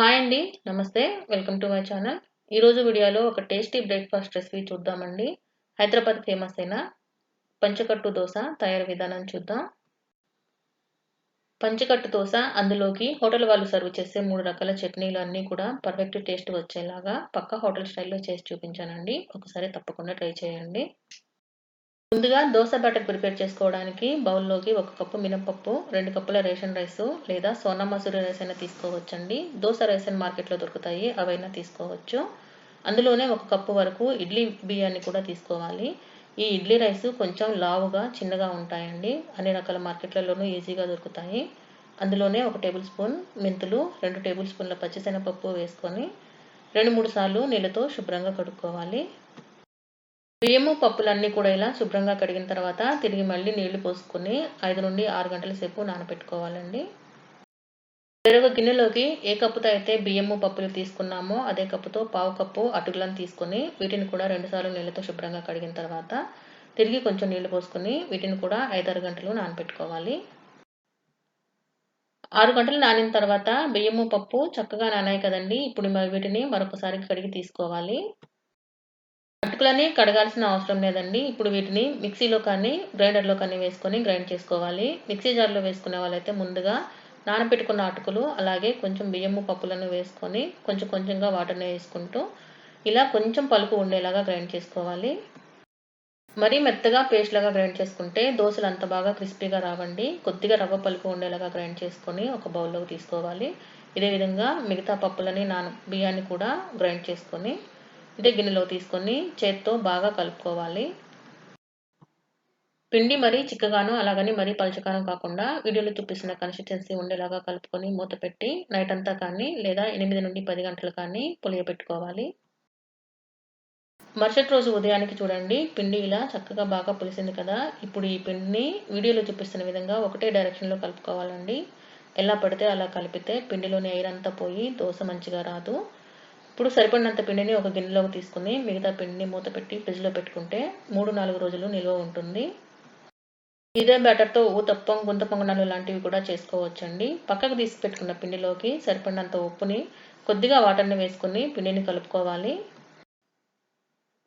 Hi అండి నమస్తే welcome to my channel ఈరోజు వీడియోలో ఒక టేస్టీ బ్రేక్ఫాస్ట్ రెసిపీ చూద్దామండి. హైదరాబాద్ ఫేమస్ అయిన పంచకట్టు దోశ తయారు విధానం చూద్దాం. పంచకట్టు దోశ అందులోకి హోటల్ వాళ్ళు సర్వ్ చేసే మూడు రకాల చట్నీలు అన్నీ కూడా పర్ఫెక్ట్ టేస్ట్ వచ్చేలాగా పక్క హోటల్ స్టైల్లో చేసి చూపించానండి. ఒకసారి తప్పకుండా ట్రై చేయండి. ముందుగా దోశ బ్యాటర్ ప్రిపేర్ చేసుకోవడానికి బౌల్లోకి ఒక కప్పు మినపప్పు రెండు కప్పుల రేషన్ రైస్ లేదా సోనా మసూరి రైస్ అయినా తీసుకోవచ్చండి. దోశ రైస్ అని మార్కెట్లో దొరుకుతాయి అవైనా తీసుకోవచ్చు. అందులోనే ఒక కప్పు వరకు ఇడ్లీ బియ్యాన్ని కూడా తీసుకోవాలి. ఈ ఇడ్లీ రైస్ కొంచెం లావుగా చిన్నగా ఉంటాయండి. అన్ని రకాల మార్కెట్లలోనూ ఈజీగా దొరుకుతాయి. అందులోనే ఒక టేబుల్ స్పూన్ మెంతులు రెండు టేబుల్ స్పూన్ల పచ్చిశనగపప్పు వేసుకొని రెండు మూడు సార్లు నీళ్ళతో శుభ్రంగా కడుక్కోవాలి. బియ్యము పప్పులన్నీ కూడా ఇలా శుభ్రంగా కడిగిన తర్వాత తిరిగి మళ్ళీ నీళ్ళు పోసుకొని ఐదు నుండి ఆరు గంటల సేపు నానబెట్టుకోవాలండి. వేరొక గిన్నెలోకి ఏ కప్పుతో అయితే బియ్యము పప్పులు తీసుకున్నామో అదే కప్పుతో పావు కప్పు అటుకులను తీసుకొని వీటిని కూడా రెండుసార్లు నీళ్ళతో శుభ్రంగా కడిగిన తర్వాత తిరిగి కొంచెం నీళ్ళు పోసుకొని వీటిని కూడా ఐదారు గంటలు నానబెట్టుకోవాలి. ఆరు గంటలు నానిన తర్వాత బియ్యము పప్పు చక్కగా నానాయి కదండి. ఇప్పుడు వీటిని మరొకసారి కడిగి తీసుకోవాలి. అటుకులని కడగాల్సిన అవసరం లేదండి. ఇప్పుడు వీటిని మిక్సీలో కానీ గ్రైండర్లో కానీ వేసుకొని గ్రైండ్ చేసుకోవాలి. మిక్సీ జార్లో వేసుకునే వాళ్ళైతే ముందుగా నానబెట్టుకున్న అటుకులు అలాగే కొంచెం బియ్యము పప్పులను వేసుకొని కొంచెం కొంచెంగా వాటర్ని వేసుకుంటూ ఇలా కొంచెం పలుపు ఉండేలాగా గ్రైండ్ చేసుకోవాలి. మరీ మెత్తగా పేస్ట్ లాగా గ్రైండ్ చేసుకుంటే దోశలు అంత బాగా క్రిస్పీగా రావండి. కొద్దిగా రవ్వ పలుపు ఉండేలాగా గ్రైండ్ చేసుకొని ఒక బౌల్లోకి తీసుకోవాలి. ఇదే విధంగా మిగతా పప్పులని నాన బియ్యాన్ని కూడా గ్రైండ్ చేసుకొని ఇదే గిన్నెలో తీసుకొని చేత్తో బాగా కలుపుకోవాలి. పిండి మరీ చిక్కగాను అలాగని మరీ పలచగాను కాకుండా వీడియోలో చూపిస్తున్న కన్సిస్టెన్సీ ఉండేలాగా కలుపుకొని మూత పెట్టి నైట్ అంతా కానీ లేదా ఎనిమిది నుండి పది గంటలు కానీ పులియబెట్టుకోవాలి. మరుసటి రోజు ఉదయానికి చూడండి పిండి ఇలా చక్కగా బాగా పులిసింది కదా. ఇప్పుడు ఈ పిండిని వీడియోలో చూపిస్తున్న విధంగా ఒకటే డైరెక్షన్లో కలుపుకోవాలండి. ఎలా పడితే అలా కలిపితే పిండిలోని ఎయిర్ అంతా పోయి దోశ మంచిగా రాదు. ఇప్పుడు సరిపడినంత పిండిని ఒక గిన్నెలోకి తీసుకుని మిగతా పిండిని మూత పెట్టి ఫ్రిడ్జ్లో పెట్టుకుంటే మూడు నాలుగు రోజులు నిల్వ ఉంటుంది. ఇదే బ్యాటర్తో ఊతప్పం గుంత పొంగనాలు లాంటివి కూడా చేసుకోవచ్చండి. పక్కకు తీసి పెట్టుకున్న పిండిలోకి సరిపడినంత ఉప్పుని కొద్దిగా వాటర్ని వేసుకుని పిండిని కలుపుకోవాలి.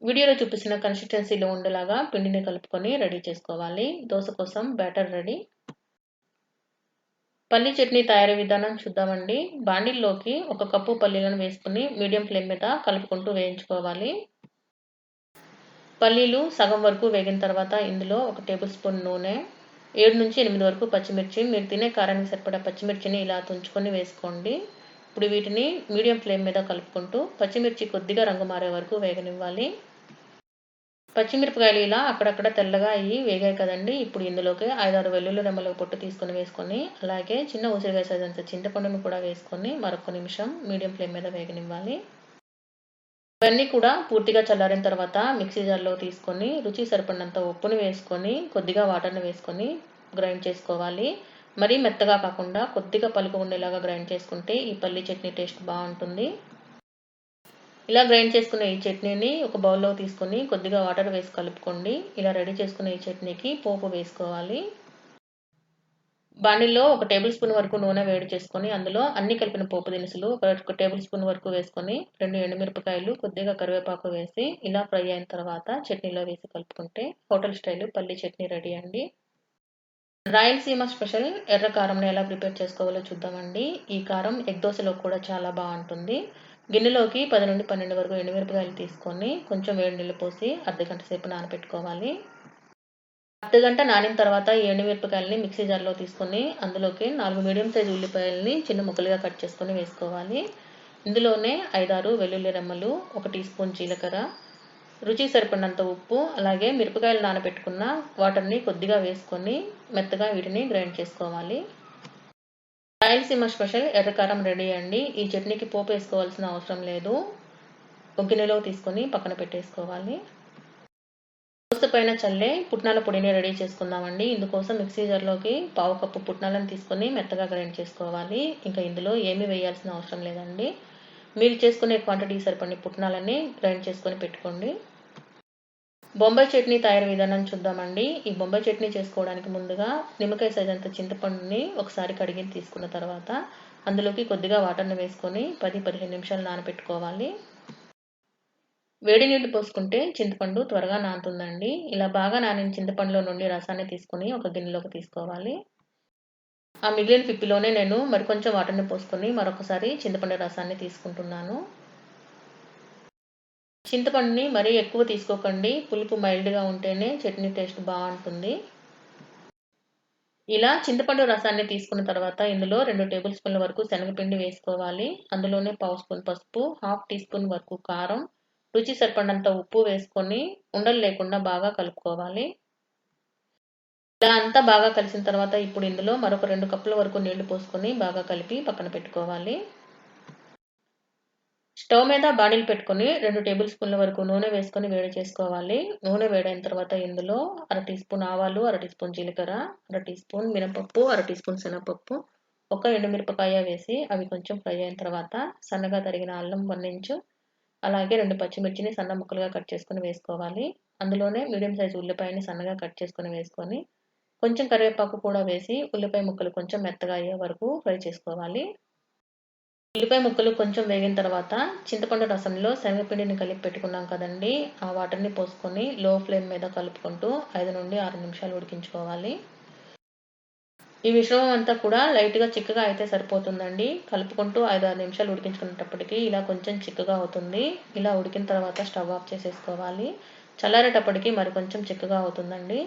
వీడియోలో చూపిస్తున్న కన్సిస్టెన్సీలో ఉండేలాగా పిండిని కలుపుకొని రెడీ చేసుకోవాలి. దోశ కోసం బ్యాటర్ రెడీ పల్లి చట్నీ తయారీ విధానం చూద్దామండి. బాండిల్లోకి ఒక కప్పు పల్లీలను వేసుకుని మీడియం ఫ్లేమ్ మీద కలుపుకుంటూ వేయించుకోవాలి. పల్లీలు సగం వరకు వేగిన తర్వాత ఇందులో ఒక టేబుల్ స్పూన్ నూనె ఏడు నుంచి ఎనిమిది వరకు పచ్చిమిర్చి. మీరు తినే కారానికి సరిపడా పచ్చిమిర్చిని ఇలా తుంచుకొని వేసుకోండి. ఇప్పుడు వీటిని మీడియం ఫ్లేమ్ మీద కలుపుకుంటూ పచ్చిమిర్చి కొద్దిగా రంగు మారే వరకు వేగనివ్వాలి. పచ్చిమిరపకాయలు ఇలా అక్కడక్కడ తెల్లగా అయ్యి వేగాయి కదండి. ఇప్పుడు ఇందులోకి ఐదారు వెల్లుల్లి రెమ్మల పొట్టు తీసుకొని వేసుకొని అలాగే చిన్న ఉసిరికాయ సైజ్ అంత చింతపండును కూడా వేసుకొని మరొక నిమిషం మీడియం ఫ్లేమ్ మీద వేగనివ్వాలి. ఇవన్నీ కూడా పూర్తిగా చల్లారిన తర్వాత మిక్సీ జార్లో తీసుకొని రుచి సరిపడినంత ఉప్పుని వేసుకొని కొద్దిగా వాటర్ని వేసుకొని గ్రైండ్ చేసుకోవాలి. మరీ మెత్తగా కాకుండా కొద్దిగా పలుకు ఉండేలాగా గ్రైండ్ చేసుకుంటే ఈ పల్లి చట్నీ టేస్ట్ బాగుంటుంది. ఇలా గ్రైండ్ చేసుకున్న ఈ చట్నీని ఒక బౌల్లో తీసుకొని కొద్దిగా వాటర్ వేసి కలుపుకోండి. ఇలా రెడీ చేసుకున్న ఈ చట్నీకి పోపు వేసుకోవాలి. బాణీలో ఒక టేబుల్ స్పూన్ వరకు నూనె వేడి చేసుకొని అందులో అన్ని కలిపిన పోపు దినుసులు ఒక టేబుల్ స్పూన్ వరకు వేసుకొని రెండు ఎండుమిరపకాయలు కొద్దిగా కరివేపాకు వేసి ఇలా ఫ్రై అయిన తర్వాత చట్నీలో వేసి కలుపుకుంటే హోటల్ స్టైల్ పల్లి చట్నీ రెడీ అండి. రాయలసీమ స్పెషల్ ఎర్ర కారంని ఎలా ప్రిపేర్ చేసుకోవాలో చూద్దామండి. ఈ కారం ఎగ్ దోశలో కూడా చాలా బాగుంటుంది. గిన్నెలోకి పది నుండి పన్నెండు వరకు ఎండుమిరపకాయలు తీసుకొని కొంచెం వేడి నీళ్ళు పోసి అర్ధగంట సేపు నానబెట్టుకోవాలి అర్ధగంట నానిన తర్వాత ఈ ఎండుమిరపకాయలని మిక్సీ జార్లో తీసుకొని అందులోకి నాలుగు మీడియం సైజు ఉల్లిపాయలని చిన్న ముక్కలుగా కట్ చేసుకొని వేసుకోవాలి. ఇందులోనే ఐదారు వెల్లుల్లి రెమ్మలు ఒక టీ స్పూన్ జీలకర్ర రుచి సరిపడినంత ఉప్పు అలాగే మిరపకాయలు నానబెట్టుకున్న వాటర్ని కొద్దిగా వేసుకొని మెత్తగా వీటిని గ్రైండ్ చేసుకోవాలి. రాయలసీమ స్పెషల్ ఎర్రకారం రెడీ అండి. ఈ చట్నీకి పోపు వేసుకోవాల్సిన అవసరం లేదు. ఒక గిన్నెలో తీసుకొని పక్కన పెట్టేసుకోవాలి. దోశ పైన చల్లే పుట్నాల పొడిని రెడీ చేసుకుందామండి. ఇందుకోసం మిక్సీ జార్లోకి పావు కప్పు పుట్నాలను తీసుకొని మెత్తగా గ్రైండ్ చేసుకోవాలి. ఇంకా ఇందులో ఏమీ వేయాల్సిన అవసరం లేదండి. మీరు చేసుకునే క్వాంటిటీ సరిపడిన పుట్నాలని గ్రైండ్ చేసుకొని పెట్టుకోండి. బొంబాయి చట్నీ తయారు విధానం చూద్దామండి. ఈ బొంబాయి చట్నీ చేసుకోవడానికి ముందుగా నిమ్మకాయ సైజ్ అంత చింతపండుని ఒకసారి కడిగి తీసుకున్న తర్వాత అందులోకి కొద్దిగా వాటర్ని వేసుకొని పది పదిహేను నిమిషాలు నానబెట్టుకోవాలి వేడి నీళ్ళు పోసుకుంటే చింతపండు త్వరగా నానుతుందండి. ఇలా బాగా నానిన చింతపండులో నుండి రసాన్ని తీసుకొని ఒక గిన్నెలోకి తీసుకోవాలి. ఆ మిగిలిన పిప్పిలోనే నేను మరికొంచెం వాటర్ని పోసుకొని మరొకసారి చింతపండు రసాన్ని తీసుకుంటున్నాను. చింతపండుని మరీ ఎక్కువ తీసుకోకండి. పులుపు మైల్డ్గా ఉంటేనే చట్నీ టేస్ట్ బాగుంటుంది. ఇలా చింతపండు రసాన్ని తీసుకున్న తర్వాత ఇందులో రెండు టేబుల్ స్పూన్ల వరకు శనగపిండి వేసుకోవాలి. అందులోనే పావు స్పూన్ పసుపు హాఫ్ టీ స్పూన్ వరకు కారం రుచి సరిపడినంత ఉప్పు వేసుకొని ఉండలు లేకుండా బాగా కలుపుకోవాలి. ఇలా అంతా బాగా కలిసిన తర్వాత ఇప్పుడు ఇందులో మరొక రెండు కప్పుల వరకు నీళ్ళు పోసుకొని బాగా కలిపి పక్కన పెట్టుకోవాలి. స్టవ్ మీద బాణీలు పెట్టుకొని రెండు టేబుల్ స్పూన్ల వరకు నూనె వేసుకొని వేడి చేసుకోవాలి. నూనె వేడైన తర్వాత ఇందులో అర టీ స్పూన్ ఆవాలు అర టీ స్పూన్ జీలకర్ర అర టీ స్పూన్ మినపప్పు అర టీ స్పూన్ శనగపప్పు ఒక ఎండుమిరపకాయ వేసి అవి కొంచెం ఫ్రై అయిన తర్వాత సన్నగా తరిగిన అల్లం వన్ అలాగే రెండు పచ్చిమిర్చిని సన్న ముక్కలుగా కట్ చేసుకొని వేసుకోవాలి. అందులోనే మీడియం సైజు ఉల్లిపాయని సన్నగా కట్ చేసుకొని వేసుకొని కొంచెం కరివేపాకు కూడా వేసి ఉల్లిపాయ ముక్కలు కొంచెం మెత్తగా అయ్యే వరకు ఫ్రై చేసుకోవాలి. ఉల్లిపాయ ముక్కలు కొంచెం వేగిన తర్వాత చింతపండు రసంలో శనగపిండిని కలిపి పెట్టుకున్నాం కదండి. ఆ వాటర్ని పోసుకొని లో ఫ్లేమ్ మీద కలుపుకుంటూ ఐదు నుండి ఆరు నిమిషాలు ఉడికించుకోవాలి. ఈ మిశ్రమం అంతా కూడా లైట్గా చిక్కగా అయితే సరిపోతుందండి. కలుపుకుంటూ ఐదు ఆరు నిమిషాలు ఉడికించుకునేటప్పటికి ఇలా కొంచెం చిక్కగా అవుతుంది. ఇలా ఉడికిన తర్వాత స్టవ్ ఆఫ్ చేసేసుకోవాలి. చల్లారేటప్పటికి మరి కొంచెం చిక్కగా అవుతుందండి.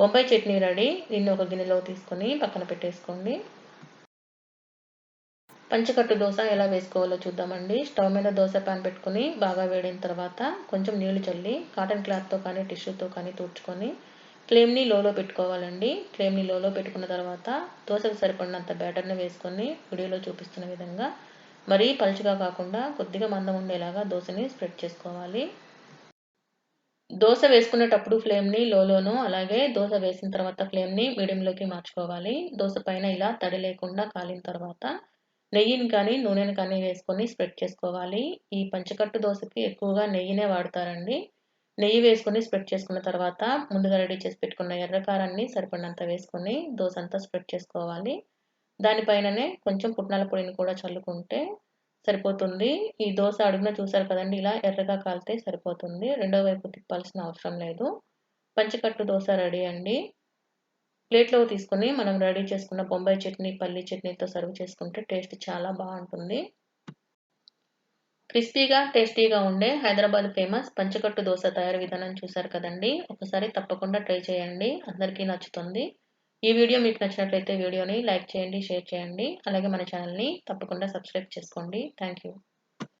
బొంబాయి చట్నీ రెడీ. దీన్ని ఒక గిన్నెలో తీసుకొని పక్కన పెట్టేసుకోండి. పంచకట్టు దోశ ఎలా వేసుకోవాలో చూద్దామండి. స్టవ్ మీద దోశ పాన్ పెట్టుకుని బాగా వేడిన తర్వాత కొంచెం నీళ్ళు చల్లి కాటన్ క్లాత్తో కానీ టిష్యూతో కానీ తుడుచుకొని ఫ్లేమ్ని లోలో పెట్టుకోవాలండి. ఫ్లేమ్ని లోలో పెట్టుకున్న తర్వాత దోశకు సరిపడినంత బ్యాటర్ని వేసుకొని వీడియోలో చూపిస్తున్న విధంగా మరీ పలుచగా కాకుండా కొద్దిగా మందం ఉండేలాగా దోశని స్ప్రెడ్ చేసుకోవాలి. దోశ వేసుకునేటప్పుడు ఫ్లేమ్ని లోలోను అలాగే దోశ వేసిన తర్వాత ఫ్లేమ్ని మీడియంలోకి మార్చుకోవాలి. దోశ పైన ఇలా తడి లేకుండా కాలిన తర్వాత నెయ్యిని కానీ నూనెని కానీ వేసుకొని స్ప్రెడ్ చేసుకోవాలి. ఈ పంచకట్టు దోశకి ఎక్కువగా నెయ్యినే వాడతారండి. నెయ్యి వేసుకొని స్ప్రెడ్ చేసుకున్న తర్వాత ముందుగా రెడీ చేసి పెట్టుకున్న ఎర్రకారాన్ని సరిపడినంత వేసుకొని దోశ అంతా స్ప్రెడ్ చేసుకోవాలి. దానిపైననే కొంచెం పుట్నాల పొడిని కూడా చల్లుకుంటే సరిపోతుంది. ఈ దోశ అడుగున చూసారు కదండి ఇలా ఎర్రగా కాలితే సరిపోతుంది. రెండో వైపు తిప్పాల్సిన అవసరం లేదు. పంచకట్టు దోశ రెడీ అండి. ప్లేట్లో తీసుకొని మనం రెడీ చేసుకున్న బొంబాయి చట్నీ పల్లి చట్నీతో సర్వ్ చేసుకుంటే టేస్ట్ చాలా బాగుంటుంది. క్రిస్పీగా టేస్టీగా ఉండే హైదరాబాద్ ఫేమస్ పంచకట్టు దోశ తయారు విధానం చూసారు కదండి. ఒకసారి తప్పకుండా ట్రై చేయండి. అందరికీ నచ్చుతుంది. ఈ వీడియో మీకు నచ్చినట్లయితే వీడియోని లైక్ చేయండి షేర్ చేయండి. అలాగే మన ఛానల్ని తప్పకుండా సబ్స్క్రైబ్ చేసుకోండి. Thank you.